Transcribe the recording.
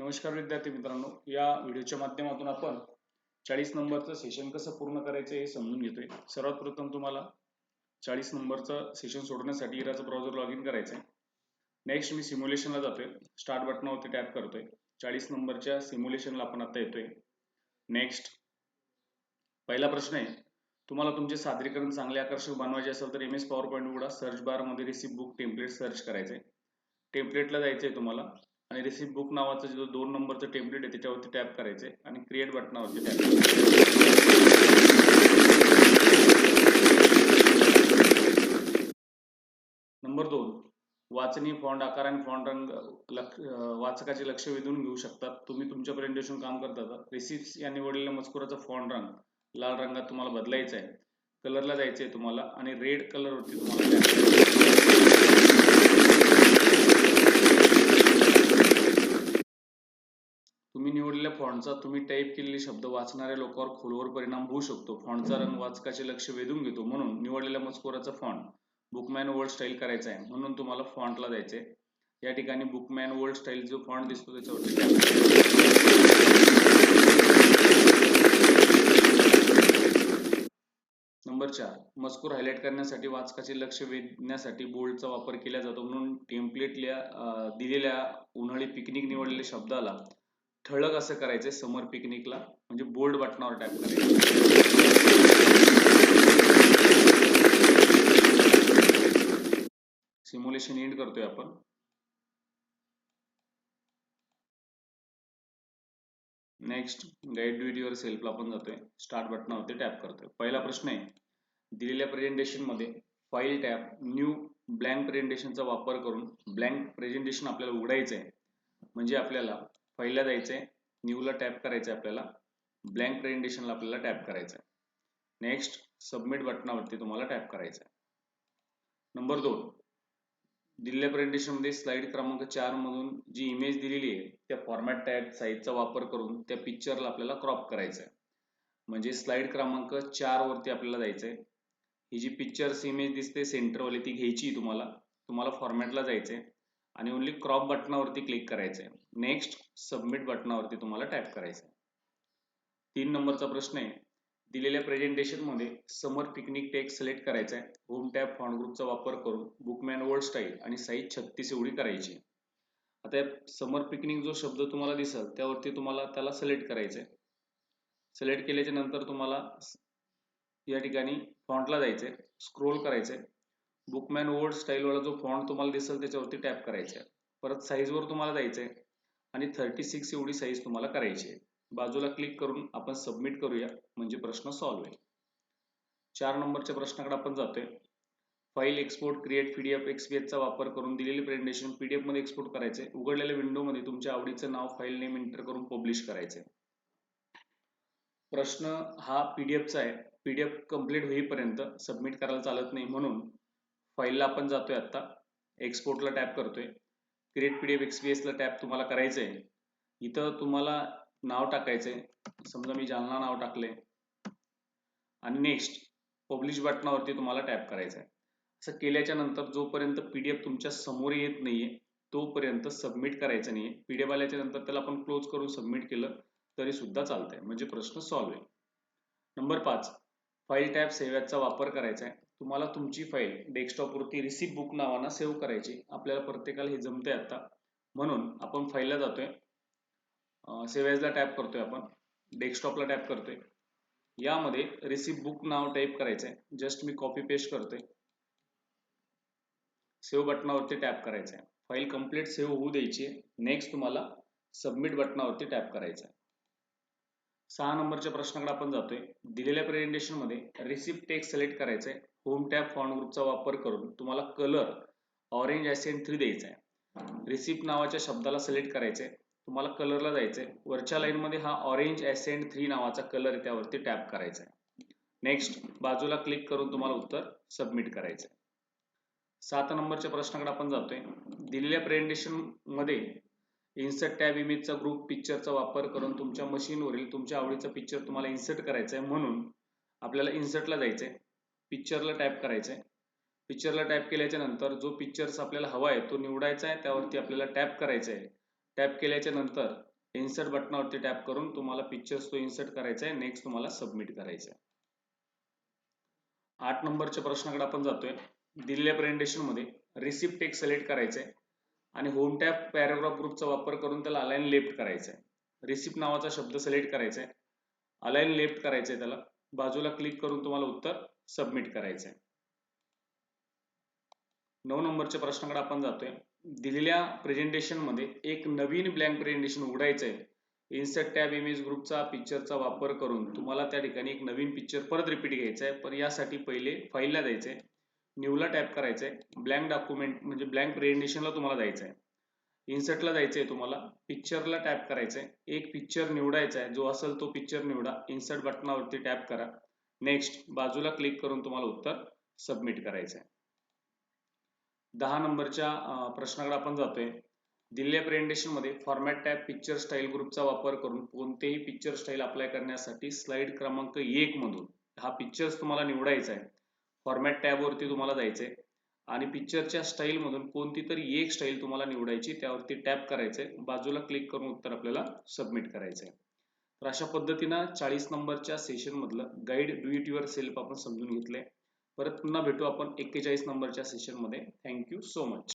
नमस्कार विद्यार्थी मित्रांनो. या व्हिडिओच्या माध्यमातून आपण चाळीस नंबरचं सेशन कसं पूर्ण करायचं हे समजून घेतोय. सर्वात प्रथम तुम्हाला चाळीस नंबरचं सेशन सोडण्यासाठी इराचं ब्राउझर लॉग इन करायचं आहे नेक्स्ट मी सिम्युलेशनला जातोय स्टार्ट बटनावरती टॅप करतोय. चाळीस नंबरच्या सिम्युलेशनला आपण आता येतोय. नेक्स्ट पहिला प्रश्न आहे. तुम्हाला तुमचे सादरीकरण चांगले आकर्षक बनवायचे असेल तर एम एस पॉवर पॉईंट उघडा सर्च बारमध्ये रिसिप्ट बुक टेम्पलेट सर्च करायचे टेम्पलेटला जायचं आहे तुम्हाला. आणि रिसिप्ट बुक नावाचं जो दोन नंबरचं टेम्पलेट आहे त्याच्यावरती टॅप करायचे आणि क्रिएट बटनावरती टॅप नंबर दोन. वाचनी फॉन्ट आकार आणि फॉन्ट रंग लक्ष वाचकाचे लक्ष वेधून घेऊ शकतात. तुम्ही तुमच्या प्रेझेंटेशन काम करता रिसिप्ट या निवडलेल्या मजकुराचा फॉन्ट रंग लाल रंगात तुम्हाला बदलायचा आहे कलरला जायचं आहे तुम्हाला आणि रेड कलरवरती तुम्हाला केलेल्या फॉन्टचा तुम्ही टाईप केलेले शब्द वाचणाऱ्या लोकांवर खोलवर परिणाम होऊ शकतो. फॉन्टचा रंग वाचकाचे लक्ष वेधून घेतो. म्हणून निवडलेल्या मजकुराचा फॉन्ट बुकमॅन वर्ल्ड स्टाईल करायचा आहे. म्हणून तुम्हाला फॉन्टला जायचे या ठिकाणी बुकमॅन वर्ल्ड स्टाईल जो फॉन्ट दिसतो त्याच्यावर नंबर चार. मजकूर हायलाइट करण्यासाठी वाचकाचे लक्ष वेधण्यासाठी बोल्डचा वापर केला जातो. म्हणून टेम्पलेटल्या दिलेल्या उन्हाळी पिकनिक निवडलेल्या शब्दाला ठळक असं करायचंय समर पिकनिकला म्हणजे बोल्ड बटनावर टॅप करायचं. सिम्युलेशन एंड करतोय आपण. नेक्स्ट गाईड डू युअर सेल्फला आपण जातोय. स्टार्ट बटनावरती टॅप करतोय. पहिला प्रश्न आहे दिलेल्या प्रेझेंटेशनमध्ये फाईल टॅप न्यू ब्लँक प्रेझेंटेशनचा वापर करून ब्लँक प्रेझेंटेशन आपल्याला उघडायचं आहे म्हणजे आपल्याला पहिल्या जायचं आहे न्यूला टॅप करायचं आहे आपल्याला ब्लँक प्रेझेंटेशनला आपल्याला टॅप करायचं आहे नेक्स्ट सबमिट बटनावरती तुम्हाला टॅप करायचं आहे नंबर दोन दिलेल्या प्रेझेंटेशनमध्ये स्लाइड क्रमांक चार मधून जी इमेज दिलेली आहे त्या फॉर्मॅट टॅग साईजचा वापर करून त्या पिक्चरला आपल्याला क्रॉप करायचं आहे म्हणजे स्लाइड क्रमांक चार वरती आपल्याला जायचं आहे ही जी पिक्चर्स इमेज दिसते सेंटरवाली ती घ्यायची तुम्हाला तुम्हाला फॉर्मॅटला जायचं आहे आणि ओनली क्रॉप बटनावरती क्लिक करायचं आहे नेक्स्ट सबमिट बटनावरती तुम्हाला टॅप करायचं आहे तीन नंबरचा प्रश्न आहे. दिलेल्या प्रेझेंटेशनमध्ये समर पिकनिक टेक सिलेक्ट करायचा आहे होम टॅप फॉन्ट ग्रुपचा वापर करून बुकमॅन वर्ल्ड स्टाईल आणि साईज छत्तीस एवढी करायची. आता समर पिकनिक जो शब्द तुम्हाला दिसेल त्यावरती तुम्हाला त्याला सिलेक्ट करायचं आहे सिलेक्ट केल्याच्यानंतर तुम्हाला या ठिकाणी फॉन्टला जायचंय. स्क्रोल करायचंय. बुकमॅन ओल्ड स्टाईल वाला जो फॉन्ट तुम्हाला दिसेल त्याच्यावरती टॅप करायचा आहे. परत साईजवर तुम्हाला जायचंय आणि थर्टी सिक्स एवढी साईज तुम्हाला करायची आहे. बाजूला क्लिक करून आपण सबमिट करूया म्हणजे प्रश्न सॉल्व्ह होईल. चार नंबरच्या प्रश्नाकडे आपण जातोय. फाईल एक्सपोर्ट क्रिएट पीडीएफ एक्सपीएसचा वापर करून दिलेली प्रेझेंटेशन पीडीएफमध्ये एक्सपोर्ट करायचे उघडलेल्या विंडोमध्ये तुमच्या आवडीचं नाव फाईल नेम एंटर करून पब्लिश करायचे प्रश्न हा पीडीएफचा आहे. पीडीएफ कंप्लीट होईपर्यंत सबमिट करायला चालत नाही म्हणून फाईलला आपण जातोय आता एक्सपोर्टला टॅप करतोय. क्रिएट पीडीएफ एक्सपीएसला टॅप तुम्हाला करायचंय. इथं तुम्हाला नाव टाकायचंय. समजा मी जालना नाव टाकले आणि नेक्स्ट पब्लिश बटनावरती तुम्हाला टॅप करायचंय. असं केल्याच्यानंतर जोपर्यंत पीडीएफ तुमच्यासमोर येत नाहीये तोपर्यंत सबमिट करायचं नाहीये. पीडीएफ आल्याच्यानंतर त्याला आपण क्लोज करून सबमिट केलं तरी सुद्धा चालतंय. म्हणजे प्रश्न सॉल्व्ह आहे. नंबर पाच फाईल टॅब सेव्हचा वापर करायचा आहे तुम्हाला तुमची फाईल डेस्कटॉपवरती रिसिप्ट बुक नावानं सेव्ह करायची. आपल्याला प्रत्येकाला हे जमतंय आता. म्हणून आपण फाईलला जातोय. सेव्हला टॅप करतोय आपण. डेस्कटॉपला टॅप करतोय. यामध्ये रिसिप्ट बुक नाव टाईप करायचं आहे जस्ट मी कॉपी पेस्ट करतोय. सेव्ह बटनावरती टॅप करायचं आहे फाईल कंप्लीट सेव्ह होऊ द्यायची आहे. नेक्स्ट तुम्हाला सबमिट बटनावरती टॅप करायचं आहे सहा नंबरच्या प्रश्नाकडे आपण जातोय. दिलेल्या प्रेझेंटेशनमध्ये रिसिप्ट टेक्स्ट सिलेक्ट करायचंय. होम टॅब फॉन्ट ग्रुपचा वापर करून तुम्हाला कलर ऑरेंज ॲसेंट थ्री द्यायचा आहे. रिसिप्ट नावाच्या शब्दाला सिलेक्ट करायचे तुम्हाला कलरला जायचंय. वरच्या लाईन मध्ये हा ऑरेंज ॲसेंट थ्री नावाचा कलर त्यावरती टॅप करायचा आहे नेक्स्ट बाजूला क्लिक करून तुम्हाला उत्तर सबमिट करायचं आहे सात नंबरच्या प्रश्नाकडे आपण जातोय. दिलेल्या प्रेझेंटेशनमध्ये इन्सर्ट टॅब इमेजचा ग्रुप पिक्चरचा वापर करून तुमच्या मशीनवरील तुमच्या आवडीचा पिक्चर तुम्हाला इन्सर्ट करायचा आहे म्हणून आपल्याला इन्सर्टला जायचं आहे पिक्चरला टाईप करायचं आहे पिक्चरला टाईप केल्याच्यानंतर जो पिक्चर्स आपल्याला हवा आहे तो निवडायचा आहे त्यावरती आपल्याला टॅप करायचा आहे टॅप केल्याच्यानंतर इन्सर्ट बटनावरती टॅप करून तुम्हाला पिक्चर्स तो इन्सर्ट करायचा आहे नेक्स्ट तुम्हाला सबमिट करायचं आहे आठ नंबरच्या प्रश्नाकडे आपण जातोय. दिलेल्या प्रेझेंटेशनमध्ये रिसिप्ट टेक सिलेक्ट करायचं आहे आणि होम टॅप पॅराग्राफ ग्रुपचा वापर करून त्याला अलाईन लेफ्ट करायचा आहे रिसिप्ट नावाचा शब्द सिलेक्ट करायचा आहे अलाईन लेफ्ट करायचा आहे त्याला. बाजूला क्लिक करून तुम्हाला उत्तर सबमिट करायचं आहे नऊ नंबरच्या प्रश्नाकडे आपण जातोय. दिलेल्या प्रेझेंटेशनमध्ये एक नवीन ब्लँक प्रेझेंटेशन उघडायचं आहे इन्सर्ट टॅब इमेज ग्रुपचा पिक्चरचा वापर करून तुम्हाला त्या ठिकाणी एक नवीन पिक्चर परत रिपीट घ्यायचा आहे पण यासाठी पहिले फाईलला जायचंय न्यूला टॅप करायचं आहे ब्लँक डॉक्युमेंट म्हणजे ब्लँक प्रेझेंटेशनला तुम्हाला जायचं आहे इन्सर्टला जायचं आहे तुम्हाला. पिक्चरला टॅप करायचं आहे एक पिक्चर निवडायचा आहे जो असेल तो पिक्चर निवडा. इन्सर्ट बटनावरती टॅप करा. नेक्स्ट बाजूला क्लिक करून तुम्हाला उत्तर सबमिट करायचं आहे. दहा नंबरच्या प्रश्नाकडे आपण जातोय. दिलेल्या प्रेझेंटेशनमध्ये फॉर्मॅट टॅब पिक्चर स्टाईल ग्रुपचा वापर करून कोणतेही पिक्चर स्टाईल अप्लाय करण्यासाठी स्लाइड क्रमांक एक मधून हा पिक्चर्स तुम्हाला निवडायचा आहे. फॉर्मॅट टॅब वरती तुम्हाला जायचंय. आणि पिक्चरच्या स्टाईल मधून कोणती तरी एक स्टाईल तुम्हाला निवडायची त्यावरती टॅप करायचंय. बाजूला क्लिक करून उत्तर आपल्याला सबमिट करायचंय. तर अशा पद्धतीनं चाळीस नंबरच्या सेशन मधलं guide do it yourself आपण समजून घेतले परत पुन्हा भेटू आपण एक्केचाळीस नंबरच्या सेशनमध्ये. Thank you so much